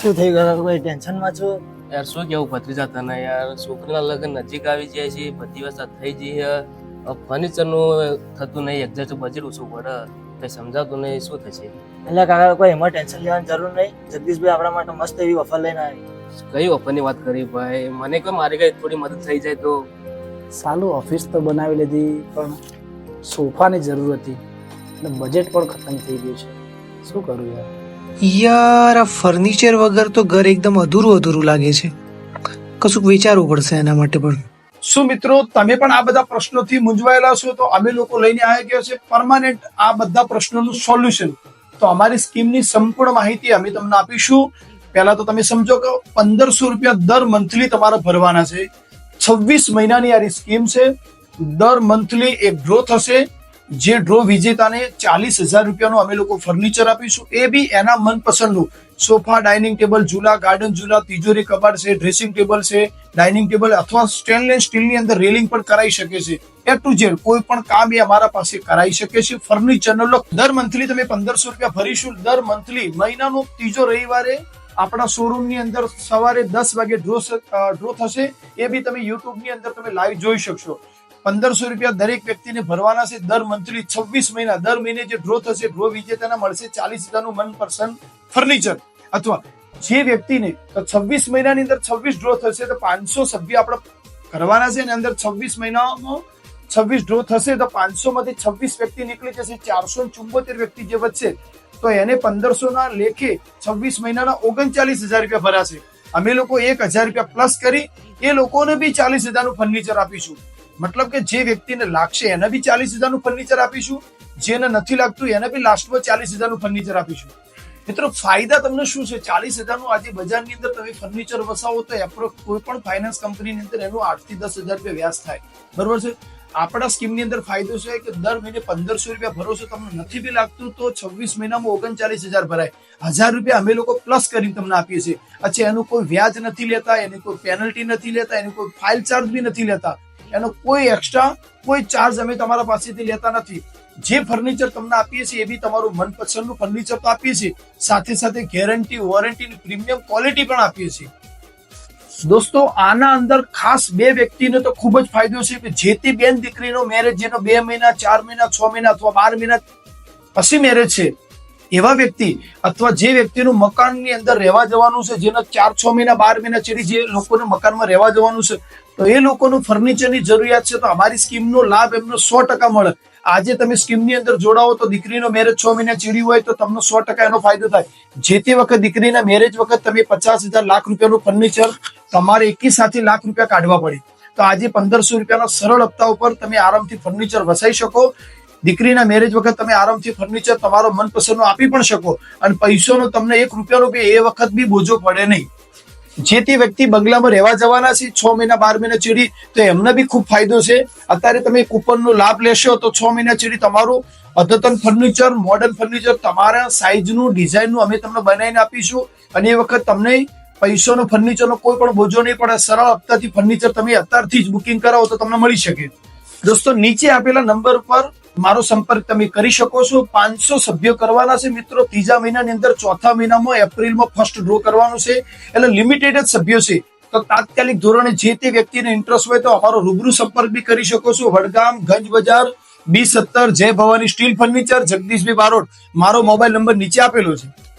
શું થઈ ગયું? કોઈ ટેન્શનમાં છો? યાર શું કેવું? ભત્રીજા તને યાર છોકરીના લગ્ન નજીક આવી જાય છે બધી વસ્તુ થઈ જઈ છે. ફર્નિચરનું થતું નહીં એક્ઝેક્ટ બજેટ ઓછું પડે. કઈ સમજાતું નહીં શું થશે? એટલે કાકા કોઈ એમાં ટેન્શન લેવાની જરૂર નહીં? જગદીશભાઈ આપણા માટે મસ્ત એવી ઓફર લઈને આવી. કઈ ઓફરની વાત કરી ભાઈ? મને કે મારી કઈ થોડી મદદ થઈ જાય તો. સાલું ઓફિસ તો બનાવી લીધી પણ સોફાની જરૂર હતી. અને બજેટ પણ ખતમ થઈ ગયું છે. શું કરું યાર? યાર, આ ફર્નિચર વગર તો ઘર એકદમ અધૂરું અધૂરું લાગે છે. કશુંક વિચારવું પડશે એના માટે પણ. શું મિત્રો, તમે પણ આ બધા પ્રશ્નોથી મૂંઝવાયેલા છો? તો અમે લોકો લઈને આવી ગયા છે પરમાનન્ટ આ બધા પ્રશ્નોનું સોલ્યુશન તો અમારી સ્કીમની સંપૂર્ણ માહિતી અમે તમને આપીશું. પહેલા તો તમે સમજો કે પંદરસો રૂપિયા દર મંથલી તમારે ભરવાના છે. છવ્વીસ મહિનાની આ સ્કીમ છે. દર મંથલી એક ડ્રો થશે જે ડ્રો વિજેતાને ચાલીસ હજાર રૂપિયાનું અમે લોકો ફર્નિચર આપીશું, એ બી એના મનપસંદનું. સોફા ડાઇનિંગ ટેબલ ઝૂલા ગાર્ડન ઝૂલા, તિજોરી કબાટ છે ડ્રેસિંગ ટેબલ છે ડાઇનિંગ ટેબલ અથવા સ્ટેનલેસ સ્ટીલની અંદર રેલિંગ પણ કરાઈ શકે છે. એ ટુ ઝેડ કોઈ પણ કામ એ અમારા પાસે કરાઈ શકે છે. ફર્નિચરનો લોક દર મંથલી તમે પંદરસો રૂપિયા ભરીશું. દર મંથલી મહિનાનો ત્રીજો રવિવારે આપણા શોરૂમની અંદર સવારે દસ વાગે ડ્રો ડ્રો થશે. એ બી તમે યુટ્યુબની અંદર તમે લાઈવ જોઈ શકશો. પંદરસો રૂપિયા દરેક વ્યક્તિને ભરવાના છે. દર મંથલી છવ્વીસ મહિના, દર મહિને જે ડ્રો થશે ડ્રો વિજેતાને મળશે ચાલીસ હજારનું મનપસંદ ફર્નિચર અથવા જે વ્યક્તિને છવ્વીસ મહિનાની અંદર છવ્વીસ ડ્રો થશે તો પાંચસો સભ્ય આપણે કરવાના છે અને અંદર છવ્વીસ મહિનામાં છવ્વીસ ડ્રો થશે તો પાંચસો માંથી છવ્વીસ વ્યક્તિ નીકળી જશે. ચારસો ચુંબોતેર વ્યક્તિ જે વધશે તો એને પંદરસો ના લેખે છવ્વીસ મહિનાના ઓગણચાલીસ હજાર રૂપિયા ભરાશે. અમે લોકો એક હજાર રૂપિયા પ્લસ કરી, એ લોકોને બી ચાલીસ હજારનું ફર્નિચર આપીશું. મતલબ કે જે વ્યક્તિને લાગશે એને બી ચાલીસ હજારનું ફર્નિચર આપીશું. જેને નથી લાગતું એને બી લાસ્ટમાં ચાલીસ હજારનું ફર્નિચર આપીશું. મિત્રો, ફાયદા તમને શું છે? ચાલીસ હજારનું આજે બજારની અંદર તમે ફર્નિચર વસાવો તો એપ્રોક્સ કોઈ પણ ફાઇનાન્સ કંપનીની અંદર એનું આઠથી દસ હજાર રૂપિયા વ્યાજ થાય. બરોબર છે? આપણા સ્કીમની અંદર ફાયદો છે કે દર મહિને પંદરસો રૂપિયા ભરો છો તમને નથી બી લાગતું તો છવ્વીસ મહિનામાં ઓગણચાલીસ હજાર ભરાય. હજાર રૂપિયા અમે લોકો પ્લસ કરીને તમને આપીએ છીએ. અચ્છા એનું કોઈ વ્યાજ નથી લેતા, એની કોઈ પેનલ્ટી નથી લેતા, એની કોઈ ફાઇલ ચાર્જ બી નથી લેતા. એનો કોઈ એક્સ્ટ્રા કોઈ ચાર્જ અમે તમારા પાસેથી લેતા નથી. જે ફર્નિચર તમને આપીએ છીએ એ બી તમારું મનપસંદનું ફર્નિચર તો આપીએ છીએ. સાથે સાથે ગેરંટી વોરંટી પ્રીમિયમ ક્વોલિટી પણ આપીએ છીએ. દોસ્તો, આના અંદર ખાસ બે વ્યક્તિને તો ખૂબ જ ફાયદો છે કે જે તે બેન દીકરીનો મેરેજ જેનો બે મહિના, ચાર મહિના, છ મહિના અથવા બાર મહિના પછી મેરેજ છે, એવા વ્યક્તિ અથવા જે વ્યક્તિનું મકાનની અંદર રહેવા જવાનું છે, જેના ચાર, છ મહિના, બાર મહિના ચડી જે લોકોને મકાનમાં રહેવા જવાનું છે તો એ લોકોનું ફર્નિચરની જરૂરિયાત છે તો અમારી સ્કીમનો લાભ એમનો સો ટકા મળે. આજે તમે સ્કીમની અંદર જોડાવો તો દીકરીનો મેરેજ છ મહિના ચીડી હોય તો તમને સો ટકા એનો ફાયદો થાય. જે તે વખત દીકરીના મેરેજ વખત તમે પચાસ હજાર લાખ રૂપિયાનું ફર્નિચર તમારે એકી સાથે લાખ રૂપિયા કાઢવા પડે. તો આજે પંદરસો રૂપિયાના સરળ હપ્તા ઉપર તમે આરામથી ફર્નિચર વસાઈ શકો. દીકરીના મેરેજ વખત તમે આરામથી ફર્નિચર તમારો મનપસંદનું આપી પણ શકો. અને પૈસોનો તમને એક રૂપિયાનો બી એ વખત બી બોજો પડે નહીં. જે તે વ્યક્તિ બંગલામાં રહેવા જવાના છે, છ મહિના, બાર મહિના ચીડી, તો એમને બી ખૂબ ફાયદો છે. અત્યારે તમે કૂપનનો લાભ લેશો તો છ મહિના ચીડી તમારું અદ્યતન ફર્નિચર મોડર્ન ફર્નિચર, તમારા સાઇઝનું ડિઝાઇનનું અમે તમને બનાવીને આપીશું. અને એ વખત તમને પૈસાનો, ફર્નિચરનો કોઈ પણ બોજો નહીં પડે. સરળ હપ્તાથી ફર્નિચર તમે અત્યારથી જ બુકિંગ કરાવો તો તમને મળી શકે. દોસ્તો, નીચે આપેલા નંબર પર મારો સંપર્ક તમે કરી શકો છો. પાંચસો સભ્યો કરવાના છે મિત્રો. ત્રીજા મહિનાની અંદર ચોથા મહિનામાં એપ્રિલમાં ફર્સ્ટ ડ્રો કરવાનો છે. એટલે લિમિટેડ જ સભ્યો છે. તો તાત્કાલિક ધોરણે જે તે વ્યક્તિને ઇન્ટરેસ્ટ હોય તો અમારો રૂબરૂ સંપર્ક બી કરી શકો છો. વડગામ ગંજ બજાર બી સત્તર, જય ભવાની, સ્ટીલ ફર્નિચર, જગદીશભાઈ બારોટ. મારો મોબાઈલ નંબર નીચે આપેલો છે.